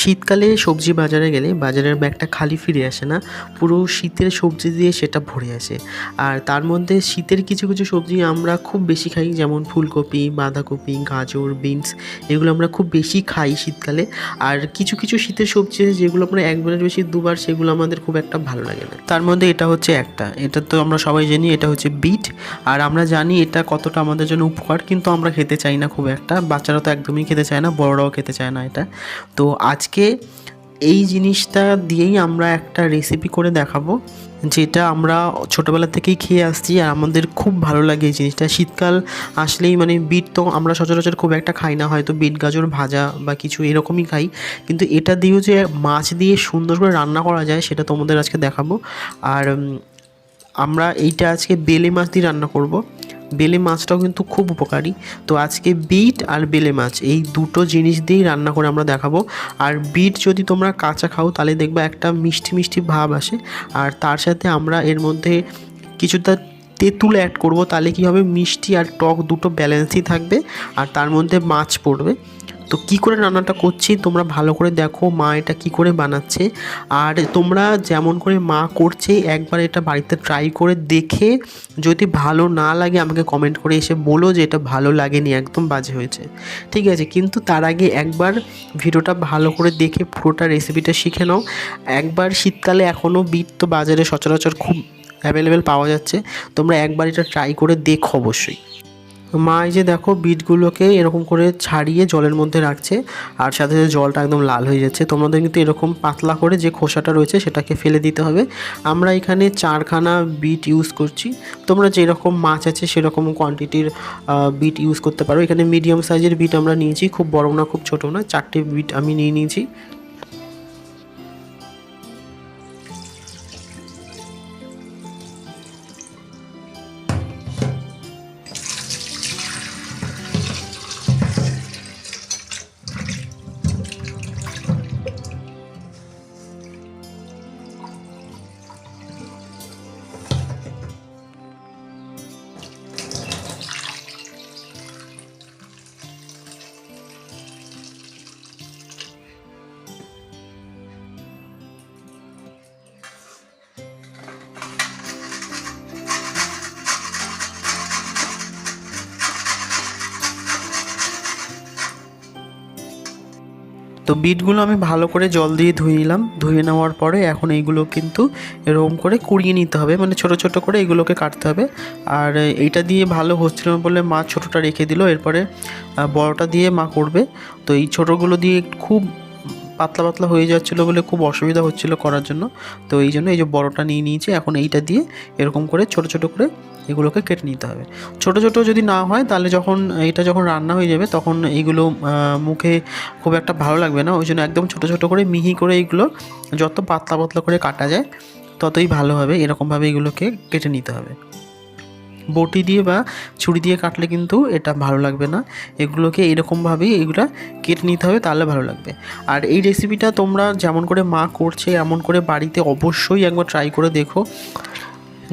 শীতকালে সবজি বাজারে গেলে বাজারের ব্যাগটা খালি ফিরে আসে না, পুরো শীতের সবজি দিয়ে সেটা ভরে আসে। আর তার মধ্যে শীতের কিছু কিছু সবজি আমরা খুব বেশি খাই, যেমন ফুলকপি, বাঁধাকপি, গাজর, বিনস, এগুলো আমরা খুব বেশি খাই শীতকালে। আর কিছু কিছু শীতের সবজি যেগুলো আমরা একবারের বেশি দুবার, সেগুলো আমাদের খুব একটা ভালো লাগে না। তার মধ্যে এটা হচ্ছে একটা, এটা তো আমরা সবাই জানি এটা হচ্ছে বিট। আর আমরা জানি এটা কতটা আমাদের জন্য উপকার, কিন্তু আমরা খেতে চাই না খুব একটা। বাচ্চারা তো একদমই খেতে চায় না, বড়রাও খেতে চায় না এটা। তো আজকে এই জিনিসটা দিয়েই আমরা একটা রেসিপি করে দেখাবো, যেটা আমরা ছোটোবেলা থেকেই খেয়ে আসছি আর আমাদের খুব ভালো লাগে এই জিনিসটা। শীতকাল আসলেই মানে বিট তো আমরা সচরাচর খুব একটা খাই না, হয়তো বিট, গাজর, ভাজা বা কিছু এরকমই খাই। কিন্তু এটা দিয়েও যে মাছ দিয়ে সুন্দর করে রান্না করা যায়, সেটা তোমাদের আজকে দেখাবো। আর আমরা এইটা আজকে বেলে মাছ দিয়ে রান্না করব। বেলে মাছটাও কিন্তু খুব উপকারী। তো আজকে বিট আর বেলে মাছ, এই দুটো জিনিস দিয়েই রান্না করে আমরা দেখাবো। আর বিট যদি তোমরা কাঁচা খাও, তাহলে দেখবা একটা মিষ্টি মিষ্টি ভাব আসে। আর তার সাথে আমরা এর মধ্যে কিছুটা তেঁতুল অ্যাড করব, তাহলে কি হবে? মিষ্টি আর টক দুটো ব্যালেন্সই থাকবে। আর তার মধ্যে মাছ পড়বে। তো কি করে রান্নাটা করছি তোমরা ভালো করে দেখো মা এটা কি করে বানাচ্ছে। আর তোমরা যেমন করে মা করছে, একবার এটা বাড়িতে ট্রাই করে দেখে যদি ভালো না লাগে আমাকে কমেন্ট করে এসে বলো যে এটা ভালো লাগেনি, একদম বাজে হয়েছে। ঠিক আছে, কিন্তু তার আগে একবার ভিডিওটা ভালো করে দেখে পুরোটা রেসিপিটা শিখে নাও। একবার শীতকালে এখনও বিট তো বাজারে সচরাচর খুব অ্যাভেলেবেল পাওয়া যাচ্ছে। তোমরা একবার এটা ট্রাই করে দেখো অবশ্যই। মা এই যে দেখো বিটগুলোকে এরকম করে ছাড়িয়ে জলের মধ্যে রাখছে, আর সাথে সাথে জলটা একদম লাল হয়ে যাচ্ছে। তোমাদের কিন্তু এরকম পাতলা করে যে খোসাটা রয়েছে সেটাকে ফেলে দিতে হবে। আমরা এখানে চারখানা বিট ইউজ করছি। তোমরা যেরকম মাছ আছে সেরকম কোয়ান্টিটির বিট ইউজ করতে পারো। এখানে মিডিয়াম সাইজের বিট আমরা নিয়েছি। খুব বড় না, খুব ছোটো না। চারটে বিট আমি নিয়ে নিয়েছি। তো বিটগুলো আমি ভালো করে জল দিয়ে ধুয়ে নিলাম। ধুয়ে নেওয়ার পরে এখন এইগুলো কিন্তু এরকম করে কুড়িয়ে নিতে হবে। মানে ছোট ছোট করে এগুলোকে কাটতে হবে। আর এইটা দিয়ে ভালো হচ্ছিল বলে মা ছোটোটা রেখে দিল। এরপরে বড়টা দিয়ে মা করবে। তো এই ছোটোগুলো দিয়ে খুব পাতলা পাতলা হয়ে যাচ্ছিল বলে খুব অসুবিধা হচ্ছিল করার জন্য। তো এই জন্য এই যে বড়টা নিয়ে নিয়েছি। এখন এইটা দিয়ে এরকম করে ছোট ছোট করে এগুলোকে কেটে নিতে হবে। ছোট ছোট যদি না হয়, তাহলে যখন এটা যখন রান্না হয়ে যাবে, তখন এইগুলো মুখে খুব একটা ভালো লাগবে না। ওই জন্য একদম ছোট ছোট করে মিহি করে এইগুলো যত পাতলা পাতলা করে কাটা যায়, ততই ভালো হবে। এরকমভাবে এগুলোকে কেটে নিতে হবে। বটি দিয়ে বা ছুরি দিয়ে কাটলে কিন্তু এটা ভালো লাগবে না। এগুলোকে এরকমভাবেই এগুলো কেটে নিতে হবে, তাহলে ভালো লাগবে। আর এই রেসিপিটা তোমরা যেমন করে মা করছে, এমন করে বাড়িতে অবশ্যই একবার ট্রাই করে দেখো।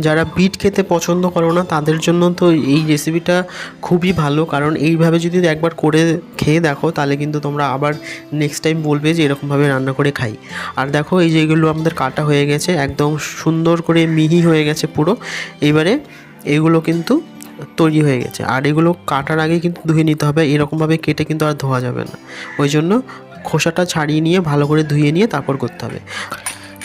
যারা বিট খেতে পছন্দ করো না, তাদের জন্য তো এই রেসিপিটা খুবই ভালো। কারণ এইভাবে যদি একবার করে খেয়ে দেখো, তাহলে কিন্তু তোমরা আবার নেক্সট টাইম বলবে যে এরকমভাবে রান্না করে খাই। আর দেখো, এই যেগুলো আমাদের কাটা হয়ে গেছে, একদম সুন্দর করে মিহি হয়ে গেছে পুরো। এবারে এগুলো কিন্তু তৈরি হয়ে গেছে। আর এগুলো কাটার আগে কিন্তু ধুয়ে নিতে হবে, এরকমভাবে কেটে কিন্তু আর ধোয়া যাবে না। ওই জন্য খোসাটা ছাড়িয়ে নিয়ে, ভালো করে ধুয়ে নিয়ে তারপর করতে হবে।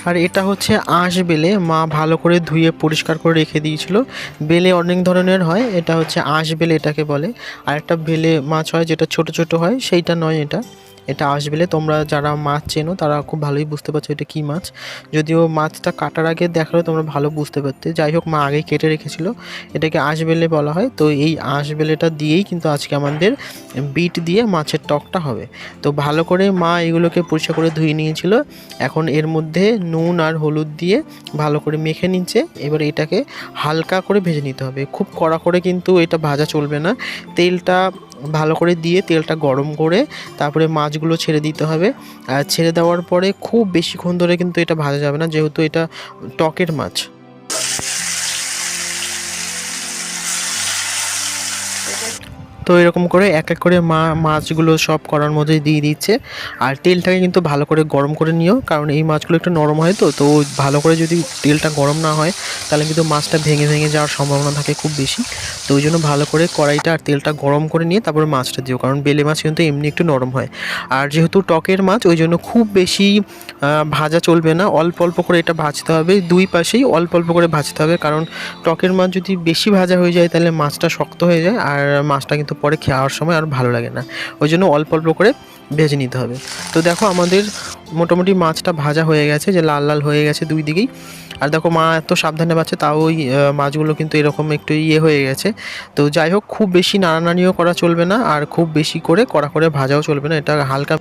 আর এটা হচ্ছে আঁশ বেলে মা ভালো করে ধুয়ে পরিষ্কার করে রেখে দিয়েছিল। বেলে অনেক ধরনের হয়, এটা হচ্ছে আঁশ বেলে এটাকে বলে। আর একটা বেলে মাছ হয় যেটা ছোট ছোট হয়, সেইটা নয় এটা। এটা আঁশ তোমরা যারা মাছ চেনো, তারা খুব ভালোই বুঝতে পারছ এটা কী মাছ। যদিও মাছটা কাটার আগে দেখালে তোমরা ভালো বুঝতে পারতে। যাই হোক মা আগেই কেটে রেখেছিল। এটাকে আঁশ বেলে হয়। তো এই আঁশ বেলেটা দিয়েই কিন্তু আজকে আমাদের বিট দিয়ে মাছের টকটা হবে। তো ভালো করে মা এগুলোকে পরিষ্কার করে ধুয়ে নিয়েছিল। এখন এর মধ্যে নুন আর হলুদ দিয়ে ভালো করে মেখে নিচ্ছে। এবার এটাকে হালকা করে ভেজে নিতে হবে। খুব কড়া করে কিন্তু এটা ভাজা চলবে না। তেলটা ভালো করে দিয়ে তেলটা গরম করে তারপরে মাছগুলো ছেড়ে দিতে হবে। আর ছেড়ে দেওয়ার পরে খুব বেশিক্ষণ ধরে কিন্তু এটা ভাজা যাবে না, যেহেতু এটা টকের মাছ। তো এরকম করে এক এক করে মা, মাছগুলো সব করার মধ্যে দিয়ে দিচ্ছে। আর তেলটাকে কিন্তু ভালো করে গরম করে নিও, কারণ এই মাছগুলো একটু নরম হয় তো তো ভালো করে যদি তেলটা গরম না হয়, তাহলে কিন্তু মাছটা ভেঙে ভেঙে যাওয়ার সম্ভাবনা থাকে খুব বেশি। তো ওই জন্য ভালো করে কড়াইটা আর তেলটা গরম করে নিয়ে তারপরে মাছটা দিও, কারণ বেলে মাছ কিন্তু এমনি একটু নরম হয়। আর যেহেতু টকের মাছ, ওই জন্য খুব বেশি ভাজা চলবে না। অল্প অল্প করে এটা ভাজতে হবে, দুই পাশেই অল্প অল্প করে ভাজতে হবে, কারণ টকের মাছ যদি বেশি ভাজা হয়ে যায়, তাহলে মাছটা শক্ত হয়ে যায়, আর মাছটা কিন্তু পরে খাওয়ার সময় আর ভালো লাগে না। ওই জন্য অল্প অল্প করে ভেজে নিতে হবে। তো দেখো আমাদের মোটামুটি মাছটা ভাজা হয়ে গেছে, যে লাল লাল হয়ে গেছে দুই দিকেই। আর দেখো মা এত সাবধানে পাচ্ছে তাও ওই মাছগুলো কিন্তু এরকম একটু ইয়ে হয়ে গেছে। তো যাই হোক, খুব বেশি নাড়ানাড়িও করা চলবে না, আর খুব বেশি করে কড়া করে ভাজাও চলবে না, এটা হালকা।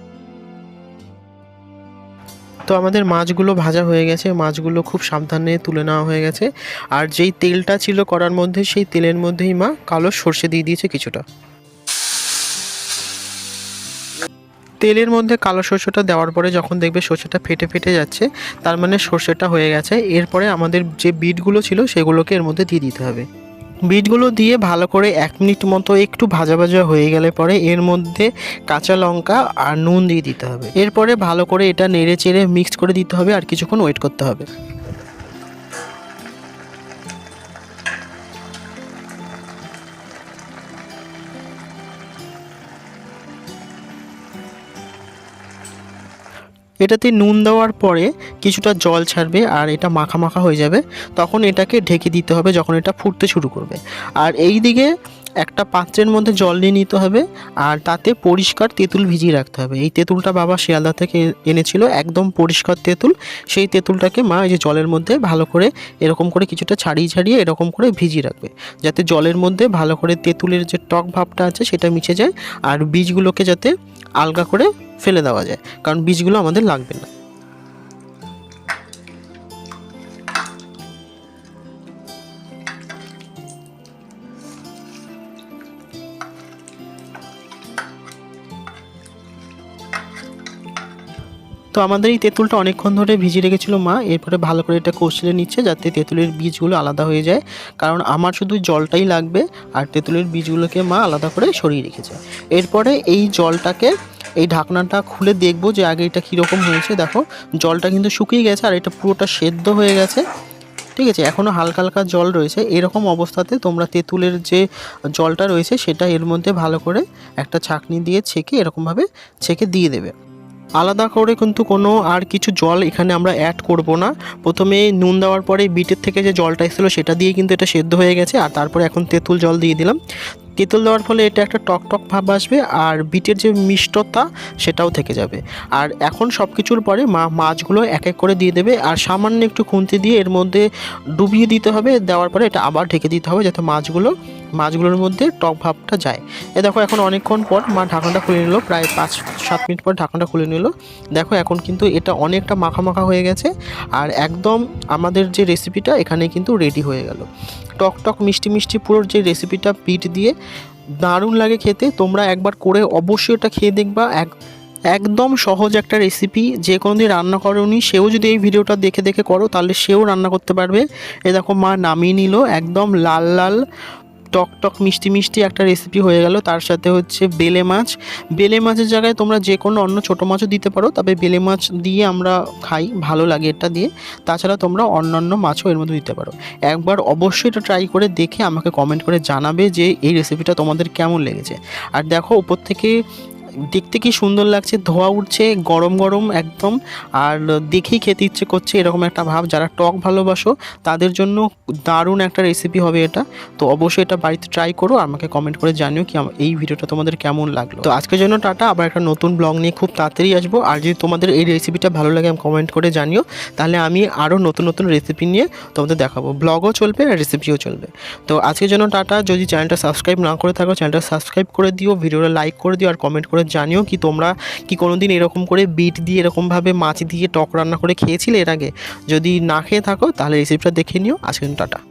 তো আমাদের মাছগুলো ভাজা হয়ে গেছে, মাছগুলো খুব সাবধানে তুলে নেওয়া হয়ে গেছে। আর যেই তেলটা ছিল কড়ার মধ্যে, সেই তেলের মধ্যেই মা কালো সর্ষে দিয়ে দিয়েছে কিছুটা। তেলের মধ্যে কালো সর্ষেটা দেওয়ার পরে যখন দেখবে সর্ষেটা ফেটে ফেটে যাচ্ছে, তার মানে সর্ষেটা হয়ে গেছে। এরপরে আমাদের যে বিটগুলো ছিল সেগুলোকে এর মধ্যে দিয়ে দিতে হবে। বিটগুলো দিয়ে ভালো করে এক মিনিট মতো একটু ভাজা ভাজা হয়ে গেলে পরে এর মধ্যে কাঁচা লঙ্কা আর নুন দিয়ে দিতে হবে। এরপরে ভালো করে এটা নেড়ে চেড়ে মিক্স করে দিতে হবে আর কিছুক্ষণ ওয়েট করতে হবে। এটাতে নুন দেওয়ার পরে কিছুটা জল ছাড়বে আর এটা মাখা মাখা হয়ে যাবে। তখন এটাকে ঢেকে দিতে হবে যখন এটা ফুটতে শুরু করবে। আর এই দিকে একটা পাত্রের মধ্যে জল নিয়ে নিতে হবে আর তাতে পরিষ্কার তেঁতুল ভিজিয়ে রাখতে হবে। এই তেঁতুলটা বাবা শিয়ালদা থেকে এনেছিল, একদম পরিষ্কার তেঁতুল। সেই তেঁতুলটাকে মা এই যে জলের মধ্যে ভালো করে এরকম করে কিছুটা ছাড়িয়ে ছাড়িয়ে এরকম করে ভিজিয়ে রাখবে। যাতে জলের মধ্যে ভালো করে তেঁতুলের যে টক ভাবটা আছে সেটা মিশে যায় আর বীজগুলোকে যাতে আলগা করে ফেলে দেওয়া যায়। কারণ বীজগুলো আমাদের লাগবে না। তো আমাদের এই তেঁতুলটা অনেকক্ষণ ধরে ভিজিয়ে রেখেছিল মা। এরপরে ভালো করে এটা কষলে নিচ্ছে যাতে তেঁতুলের বীজগুলো আলাদা হয়ে যায়। কারণ আমার শুধু জলটাই লাগবে আর তেঁতুলের বীজগুলোকে মা আলাদা করে সরিয়ে রেখেছে। এরপরে এই জলটাকে, এই ঢাকনাটা খুলে দেখব যে আগে এটা কীরকম হয়েছে। দেখো, জলটা কিন্তু শুকিয়ে গেছে আর এটা পুরোটা সেদ্ধ হয়ে গেছে। ঠিক আছে এখনও হালকা হালকা জল রয়েছে। এরকম অবস্থাতে তোমরা তেঁতুলের যে জলটা রয়েছে সেটা এর মধ্যে ভালো করে একটা ছাঁকনি দিয়ে ছেঁকে এরকমভাবে ছেঁকে দিয়ে দেবে। আলাদা করে কিন্তু কোনো আর কিছু জল এখানে আমরা অ্যাড করব না। প্রথমে নুন দেওয়ার পরে বিটের থেকে যে জলটা এসেছিল সেটা দিয়ে কিন্তু এটা সেদ্ধ হয়ে গেছে, আর তারপরে এখন তেঁতুল জল দিয়ে দিলাম। তেঁতুল দেওয়ার ফলে এটা একটা টক টক ভাব আসবে আর বিটের যে মিষ্টতা সেটাও থেকে যাবে। আর এখন সব কিছুর পরে মা মাছগুলো এক এক করে দিয়ে দেবে আর সামান্য একটু খুন্তি দিয়ে এর মধ্যে ডুবিয়ে দিতে হবে। দেওয়ার পরে এটা আবার ঢেকে দিতে হবে যাতে মাছগুলো, মাছগুলোর মধ্যে টক ভাবটা যায়। এ দেখো এখন অনেকক্ষণ পর মা ঢাকনাটা খুলে নিল, প্রায় পাঁচ, সাত মিনিট পর ঢাকনাটা খুলে নিল। দেখো এখন কিন্তু এটা অনেকটা মাখা মাখা হয়ে গেছে আর একদম আমাদের যে রেসিপিটা এখানে কিন্তু রেডি হয়ে গেল। টক টক মিষ্টি মিষ্টি পুরোর যে রেসিপিটা পিট দিয়ে দারুণ লাগে খেতে, তোমরা একবার করে অবশ্যই ওটা খেয়ে দেখবা। এক, একদম সহজ একটা রেসিপি যে কোনো দিন রান্না করোনি, সেও যদি এই ভিডিওটা দেখে দেখে করো, তাহলে সেও রান্না করতে পারবে। এ দেখো মা নামিয়ে নিল, একদম লাল লাল টক টক মিষ্টি মিষ্টি একটা রেসিপি হয়ে গেল। তার সাথে হচ্ছে বেলে মাছ। বেলে মাছের জায়গায় তোমরা যে কোনো অন্য ছোটো মাছও দিতে পারো, তবে বেলে মাছ দিয়ে আমরা খাই, ভালো লাগে এটা দিয়ে। তাছাড়া তোমরা অন্যান্য মাছও এর মধ্যে দিতে পারো। একবার অবশ্যই এটা ট্রাই করে দেখে আমাকে কমেন্ট করে জানাবে যে এই রেসিপিটা তোমাদের কেমন লেগেছে। আর দেখো, উপর থেকে দেখতে কি সুন্দর লাগছে, ধোয়া উঠছে, গরম গরম একদম। আর দেখেই খেতে ইচ্ছে করছে, এরকম একটা ভাব। যারা টক ভালোবাসো, তাদের জন্য দারুণ একটা রেসিপি হবে এটা। তো অবশ্যই এটা বাড়িতে ট্রাই করো আমাকে কমেন্ট করে জানিও কি এই ভিডিওটা তোমাদের কেমন লাগল। তো আজকের জন্য টাটা, আবার একটা নতুন ব্লগ নিয়ে খুব তাড়াতাড়ি আসব। আর যদি তোমাদের এই রেসিপিটা ভালো লাগে আমি কমেন্ট করে জানিও। তাহলে আমি আরও নতুন নতুন রেসিপি নিয়ে তোমাদের দেখাবো। ব্লগও চলবে, আর রেসিপিও চলবে। তো আজকের জন্য টাটা। যদি চ্যানেলটা সাবস্ক্রাইব না করে থাকো চ্যানেলটা সাবস্ক্রাইব করে দিও। ভিডিওটা লাইক করে দিও, আর কমেন্ট করে জানিও কি তোমরা কি কোনো দিন এরকম করে বিট দিয়ে এরকমভাবে মাছ দিয়ে টক রান্না করে খেয়েছিলে এর আগে? যদি না খেয়ে থাকো তাহলে রেসিপিটা দেখে নিও। আজকে টাটা।